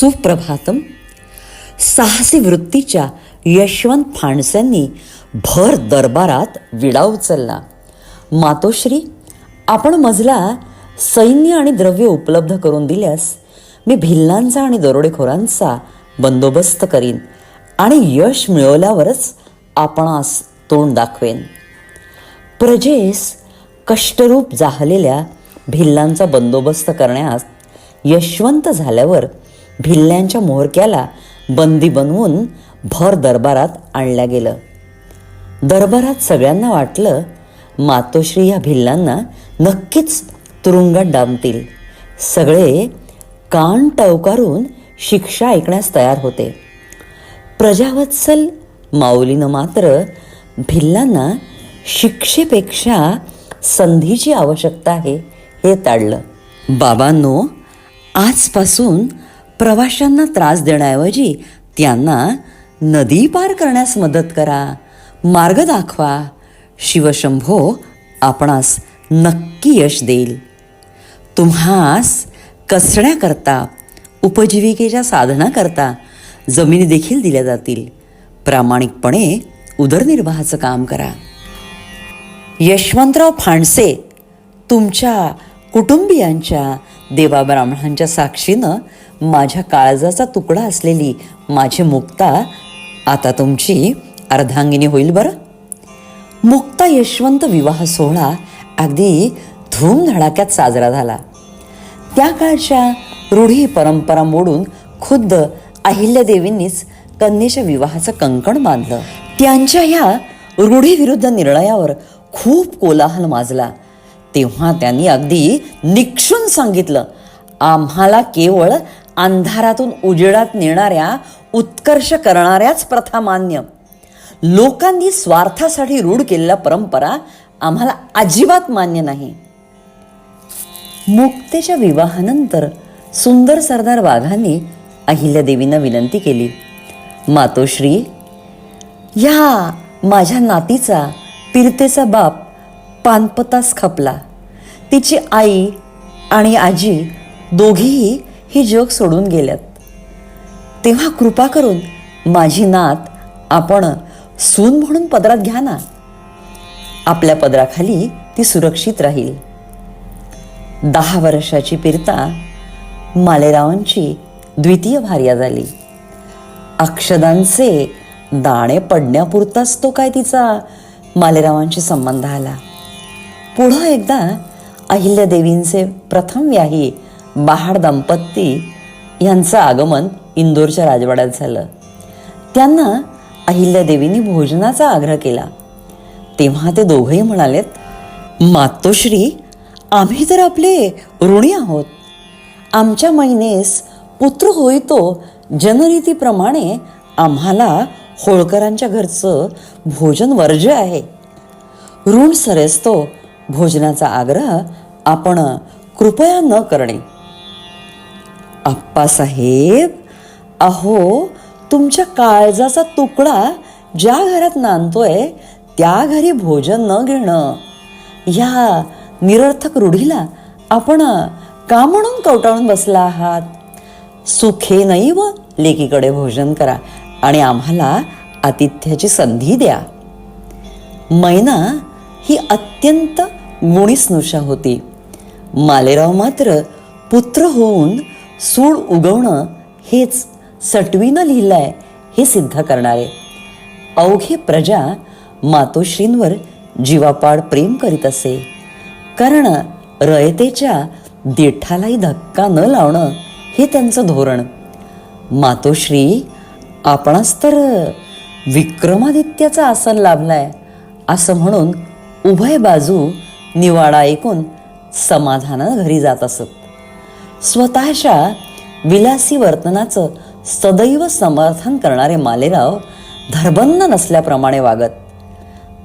सुप्रभातम. साहसी वृत्तीच्या यशवंत फाणसेंनी भर दरबारात विडा उचलला. मातोश्री आपण मजला सैन्य आणि द्रव्य उपलब्ध करून दिल्यास मी भिल्लांचा आणि दरोडेखोरांचा बंदोबस्त करीन आणि यश मिळवल्यावरच आपणास तोंड दाखवेन. प्रजेस कष्टरूप जाहलेल्या भिल्लांचा बंदोबस्त करण्यास यशवंत झाल्यावर भिल्ल्यांच्या मोहरक्याला बंदी बनवून भर दरबारात आणल्या गेलं. दरबारात सगळ्यांना वाटलं मातोश्री या भिल्लांना नक्कीच तुरुंगात डांबतील. सगळे कान टवकारून शिक्षा ऐकण्यास तयार होते. प्रजावत्सल माऊलीनं मात्र भिल्लांना शिक्षेपेक्षा संधीची आवश्यकता आहे हे ताडलं. बाबांनो आजपासून प्रवाशांना त्रास देण्याऐवजी त्यांना नदी पार करण्यास मदत करा. मार्ग दाखवा. शिवशंभो आपणास नक्की यश देईल. तुम्हास कसण्याकरता उपजीविकेच्या साधनाकरता जमिनी देखील दिल्या जातील. प्रामाणिकपणे उदरनिर्वाहाचं काम करा. यशवंतराव फांडसे तुमच्या कुटुंबियांच्या देवाब्राह्मणांच्या साक्षीनं माझ्या काळजाचा तुकडा असलेली माझी मुक्ता आता तुमची अर्धांगिनी होईल बरं? मुक्ता यशवंत विवाह सोहळा अगदी धूमधडाक्यात साजरा झाला. त्या काळच्या रूढी परंपरा मोडून खुद्द अहिल्यादेवींनीच कन्येच्या विवाहाचं कंकण बांधलं. त्यांच्या ह्या रूढीविरुद्ध निर्णयावर खूप कोलाहल माजला. तेव्हा त्यांनी अगदी निक्षून सांगितलं आम्हाला केवळ अंधारातून उजेडात नेणाऱ्या उत्कर्ष करणाऱ्याच प्रथा मान्य. लोकांनी स्वार्थासाठी रूढ केलेल्या परंपरा आम्हाला अजिबात मान्य नाही. मुक्तेच्या विवाहानंतर सुंदर सरदार वाघांनी अहिल्यादेवींना विनंती केली मातोश्री या माझ्या नातीचा पिरतेचा बाप पानपतास खपला. तिची आई आणि आजी दोघीही हे जग सोडून गेल्यात. तेव्हा कृपा करून माझी नात आपण सून म्हणून पदरात घ्या ना. आपल्या पदराखाली ती सुरक्षित राहील. दहा वर्षाची पिरता मालेरावांची द्वितीय भार्या झाली. अक्षदांचे दाणे पडण्यापुरताच तो काय तिचा मालेरावांशी संबंध आला. पुढं एकदा अहिल्यादेवींचे प्रथम व्याही बहाड दंपती यांचं आगमन इंदोरच्या राजवाड्यात झालं. त्यांना अहिल्यादेवींनी भोजनाचा आग्रह केला. तेव्हा ते दोघंही म्हणालेत मातोश्री आम्ही तर आपले ऋणी आहोत. आमच्या महिनेस पुत्र होईतो जनरीतीप्रमाणे आम्हाला होळकरांच्या घरचं भोजन वर्ज्य आहे. ऋण सरेस्तो भोजनाचा आग्रह आपण कृपया न करणे. आप्पासाहेब अहो तुमच्या काळजाचा तुकडा ज्या घरात नांदतोय त्या घरी भोजन न घेणं. ह्या निरर्थक रूढीला आपण का म्हणून कवटाळून बसला आहात? सुखे नाही व लेकीकडे भोजन करा आणि आम्हाला आतिथ्याची संधी द्या. मैना ही अत्यंत गुणी स्नुषा होती. मालेराव मात्र पुत्र होऊन सूड उगवणं हेच सटवीनं लिहिलं आहे हे सिद्ध करणारे. अवघे प्रजा मातोश्रींवर जीवापाड प्रेम करीत असे. कारण रयतेच्या देठालाही धक्का न लावणं हे त्यांचं धोरण. मातोश्री आपणास तर विक्रमादित्याचा आसन लाभलाय असं म्हणून उभय बाजू निवाडा ऐकून समाधानानं घरी जात असत. स्वतःच्या विलासी वर्तनाचं सदैव समर्थन करणारे मालेराव धरबंद नसल्याप्रमाणे वागत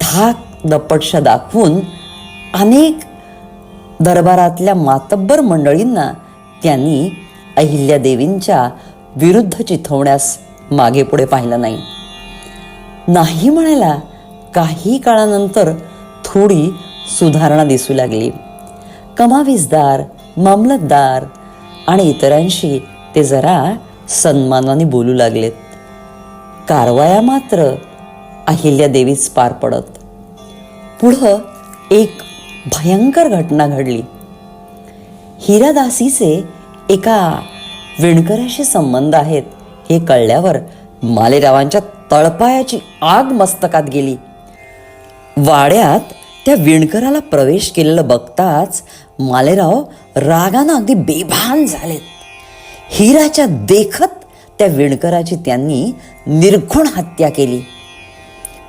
धाक दपटश दाखवून अनेक दरबारातल्या मातब्बर मंडळींना त्यांनी अहिल्यादेवींच्या विरुद्ध चिथवण्यास मागे पुढे पाहिलं नाही. नाही म्हणायला काही काळानंतर थोडी सुधारणा दिसू लागली. कमावीसदार मामलतदार आणि इतरांशी ते जरा सन्मानाने बोलू लागलेत. कारवाया मात्र अहिल्या देवीच पार पडत. पुढं एक भयंकर घटना घडली. हिरादासीचे एका विणकराशी संबंध आहेत हे कळल्यावर मालेरावांच्या तळपायाची आग मस्तकात गेली. वाड्यात त्या विणकराला प्रवेश केलेलं बघताच मालेराव रागानं अगदी बेभान झालेत. हिराच्या देखत त्या विणकराची त्यांनी निर्घुण हत्या केली.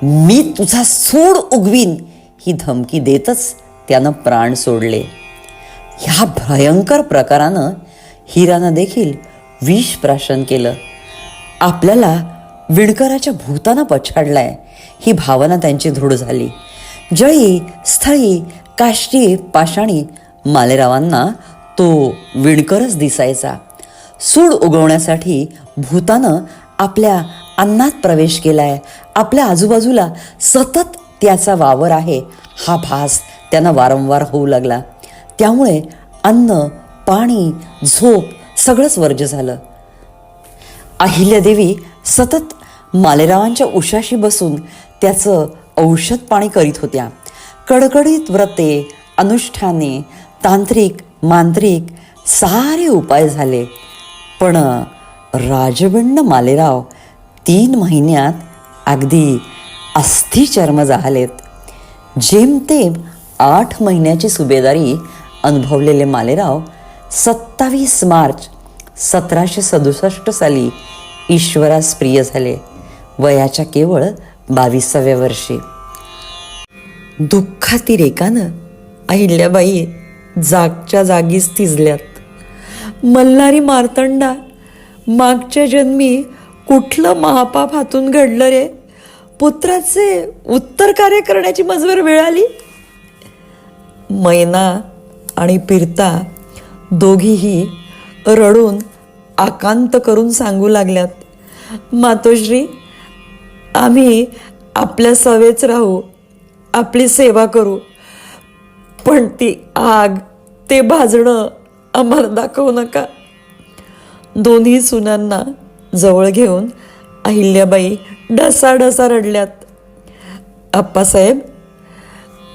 मी तुझा सूड उगवीन ही धमकी देतच त्यानं प्राण सोडले. ह्या भयंकर प्रकारानं हिरानं देखील विष प्राशन केलं. आपल्याला विणकराच्या भूतानं पछाडलाय ही भावना त्यांची दृढ झाली. जळी स्थळी काष्टी पाषाणी मालेरावांना तो विणकरच दिसायचा. सूड उगवण्यासाठी भूतानं आपल्या अन्नात प्रवेश केलाय. आपल्या आजूबाजूला सतत त्याचा वावर आहे. हा भास त्यांना वारंवार होऊ लागला. त्यामुळे अन्न पाणी झोप सगळंच वर्ज्य झालं. अहिल्यादेवी सतत मालेरावांच्या उशाशी बसून त्याचं औषध पाणी करीत होत्या. कडकडीत व्रते अनुष्ठाने तांत्रिक मांत्रिक सारे उपाय झाले. पण राजबिंड मालेराव तीन महिन्यात अगदी अस्थिचर्म झालेत. जेमतेम आठ महिन्याची सुभेदारी अनुभवलेले मालेराव सत्तावीस मार्च सतराशे सदुसष्ट साली ईश्वरास प्रिय झाले. वयाच्या केवळ बावीसाव्या वर्षी. दुःखातिरेकानं अहिल्याबाई जागच्या जागीच तिजल्यात. मल्हारी मार्तंडा मागच्या जन्मी कुठलं महापाप हातून घडलं रे? पुत्राचे उत्तर कार्य करण्याची मजवर वेळ आली? मैना आणि पिरता दोघीही रडून आकांत करून सांगू लागल्यात. मातोश्री आम्ही आपल्या सवेच राहू आपली सेवा करू. पण ती आग ते भाजणं आम्हाला दाखवू नका. दोन्ही सुनांना जवळ घेऊन अहिल्याबाई ढसाढसा रडल्यात. आप्पासाहेब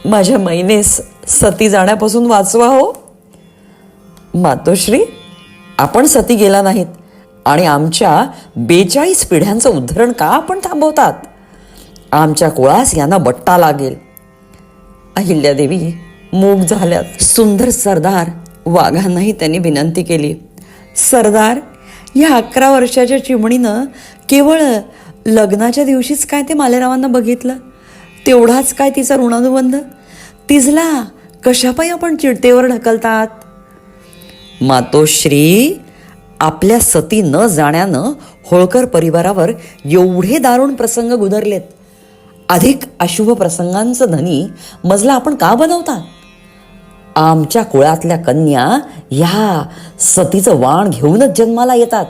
माझ्या मैनेस सती जाण्यापासून वाचवा हो. मातोश्री आपण सती गेला नाहीत. आणि आमच्या बेचाळीस पिढ्यांचं उद्धरण का आपण थांबवतात? आमच्या कुळास यांना बट्टा लागेल. अहिल्यादेवी मूग झाल्यात. सुंदर सरदार वाघांनाही त्यांनी विनंती केली. सरदार या अकरा वर्षाच्या चिमणीनं केवळ लग्नाच्या दिवशीच काय ते मालेरावांना बघितलं? तेवढाच काय तिचा ऋणानुबंध? तिजला कशापायी आपण चिडतेवर ढकलतात? मातोश्री आपल्या सती न जाण्यानं होळकर परिवारावर एवढे दारुण प्रसंग गुदरलेत. अधिक अशुभ प्रसंगांचं धनी मजला आपण का बनवता? आमच्या कुळातल्या कन्या ह्या सतीचं वाण घेऊनच जन्माला येतात.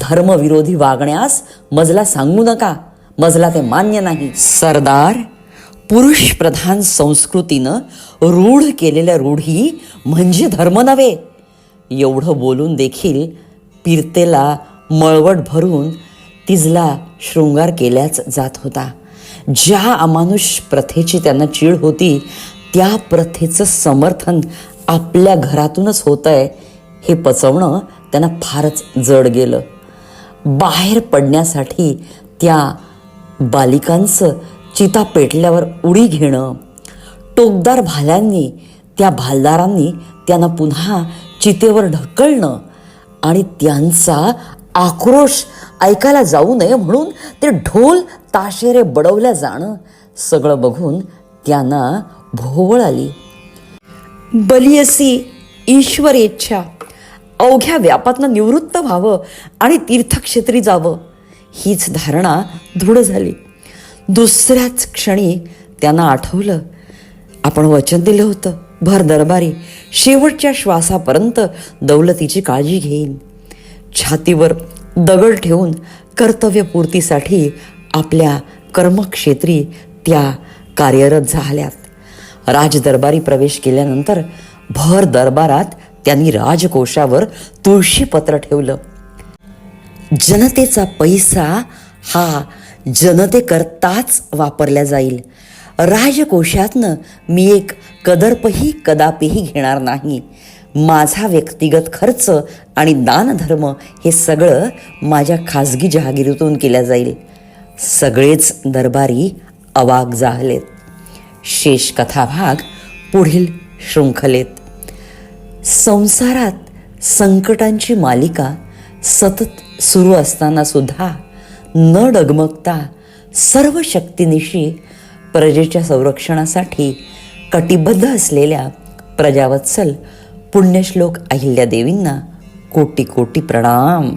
धर्मविरोधी वागण्यास मजला सांगू नका. मजला ते मान्य नाही. सरदार पुरुष प्रधान संस्कृतीनं रूढ केलेल्या रूढी म्हणजे धर्म नव्हे. एवढं बोलून देखील पिरतेला मळवट भरून तिजला शृंगार केल्याच जात होता. ज्या अमानुष प्रथेची त्यांना चीड होती त्या प्रथेचं समर्थन आपल्या घरातूनच होत आहे हे पचवणं त्यांना फारच जड गेलं. बाहेर पडण्यासाठी त्या बालिकांचं चिता पेटल्यावर उडी घेणं टोकदार भाल्यांनी त्या भालदारांनी त्यांना पुन्हा चितेवर ढकलणं आणि त्यांचा आक्रोश ऐकायला जाऊ नये म्हणून ते ढोल ताशेरे बडवल्या जाणं सगळं बघून त्यांना भोवळ आली. बली असी ईश्वर इच्छा. अवघ्या व्यापातनं निवृत्त व्हावं आणि तीर्थक्षेत्री जावं. हीच धारणा दृढ झाली. दुसऱ्याच क्षणी त्यांना आठवलं. आपण वचन दिलं होतं. भर दरबारी शेवटच्या श्वासापर्यंत दौलतीची काळजी घेईन. छातीवर दगड ठेवून कर्तव्यपूर्तीसाठी आपल्या कर्मक्षेत्री त्या कार्यरत झाल्यात. राजदरबारी प्रवेश केल्यानंतर भर दरबारात त्यांनी राजकोषावर तुळशीपत्र ठेवलं. जनतेचा पैसा हा जनतेकरताच वापरला जाईल. राजकोशातनं मी एक कदर्पही कदापिही घेणार नाही. माझा व्यक्तिगत खर्च आणि दानधर्म हे सगळं माझ्या खाजगी जहागिरीतून केल्या जाईल. सगळेच दरबारी अवाक झालेत शेष कथाभाग पुढील शृंखलेत. संसारात संकटांची मालिका सतत सुरू असताना सुद्धा न डगमगता सर्व शक्तीनिशी प्रजेच्या संरक्षणासाठी कटिबद्ध असलेल्या प्रजावत्सल पुण्यश्लोक अहिल्यादेवींना कोटी कोटी प्रणाम.